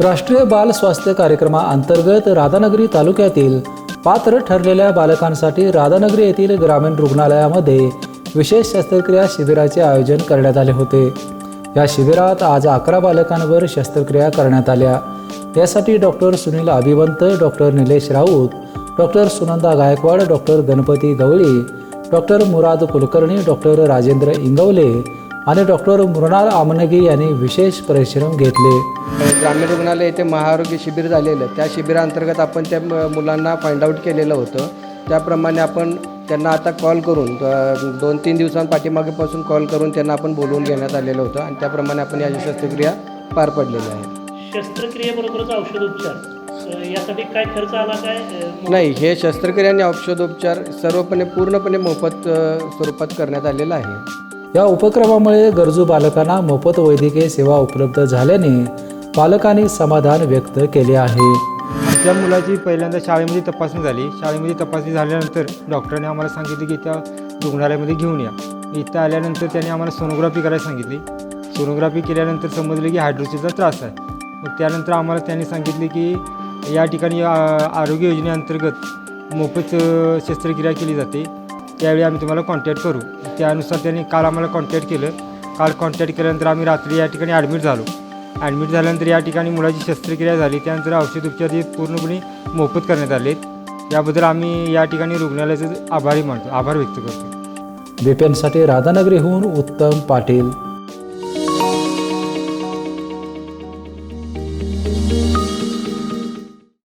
राष्ट्रीय बाल स्वास्थ्य कार्यक्रमाअंतर्गत राधानगरी तालुक्यातील पात्र ठरलेल्या बालकांसाठी राधानगरी येथील ग्रामीण रुग्णालयामध्ये विशेष शस्त्रक्रिया शिबिराचे आयोजन करण्यात आले होते. या शिबिरात आज अकरा बालकांवर शस्त्रक्रिया करण्यात आल्या. यासाठी doctor Sunil Abhivant doctor Nilesh Raut doctor Sunanda Gaikwad doctor Ganpati Gawali doctor Murad Kulkarni doctor Rajendra Ingawale आणि डॉक्टर मृणाल आमनगी यांनी विशेष परिश्रम घेतले. ग्रामीण रुग्णालय येथे महाआरोग्य शिबिर झालेलं त्या शिबिराअंतर्गत आपण त्या मुलांना फाइंड आऊट केलेलं होतं. त्याप्रमाणे आपण त्यांना आता कॉल करून दोन तीन दिवसांपाठीमागेपासून कॉल करून त्यांना आपण बोलवून घेण्यात आलेलं होतं आणि त्याप्रमाणे आपण याची शस्त्रक्रिया पार पडलेली आहे. शस्त्रक्रियेबरोबरच औषधोपचार यासाठी काय खर्च आला काय? नाही हे शस्त्रक्रिया आणि औषधोपचार सर्वपणे पूर्णपणे मोफत स्वरूपात करण्यात आलेलं आहे. या उपक्रमामुळे गरजू बालकांना मोफत वैद्यकीय सेवा उपलब्ध झाल्याने पालकांनी समाधान व्यक्त केले आहे. त्या मुलाची पहिल्यांदा शाळेमध्ये तपासणी झाली शाळेमध्ये तपासणी झाल्यानंतर डॉक्टरांनी आम्हाला सांगितले की त्या रुग्णालयामध्ये घेऊन या. इथं आल्यानंतर त्यांनी आम्हाला सोनोग्राफी करायला सांगितली. सोनोग्राफी केल्यानंतर समजले की हायड्रोसिसचा त्रास आहे. मग त्यानंतर आम्हाला त्यांनी सांगितले की या ठिकाणी आरोग्य योजनेअंतर्गत मोफत शस्त्रक्रिया केली जाते. त्यावेळी आम्ही तुम्हाला कॉन्टॅक्ट करू. त्यानुसार त्यांनी काल आम्हाला कॉन्टॅक्ट केलं. काल कॉन्टॅक्ट केल्यानंतर आम्ही रात्री या ठिकाणी ॲडमिट झालो. ॲडमिट झाल्यानंतर या ठिकाणी मुलाची शस्त्रक्रिया झाली. त्यानंतर औषध उपचार हे पूर्णपणे मोफत करण्यात आले. याबद्दल आम्ही या ठिकाणी रुग्णालयाचे आभारी मानतो. आभार व्यक्त करतो. बिपिनसाठी राधानगरीहून उत्तम पाटील.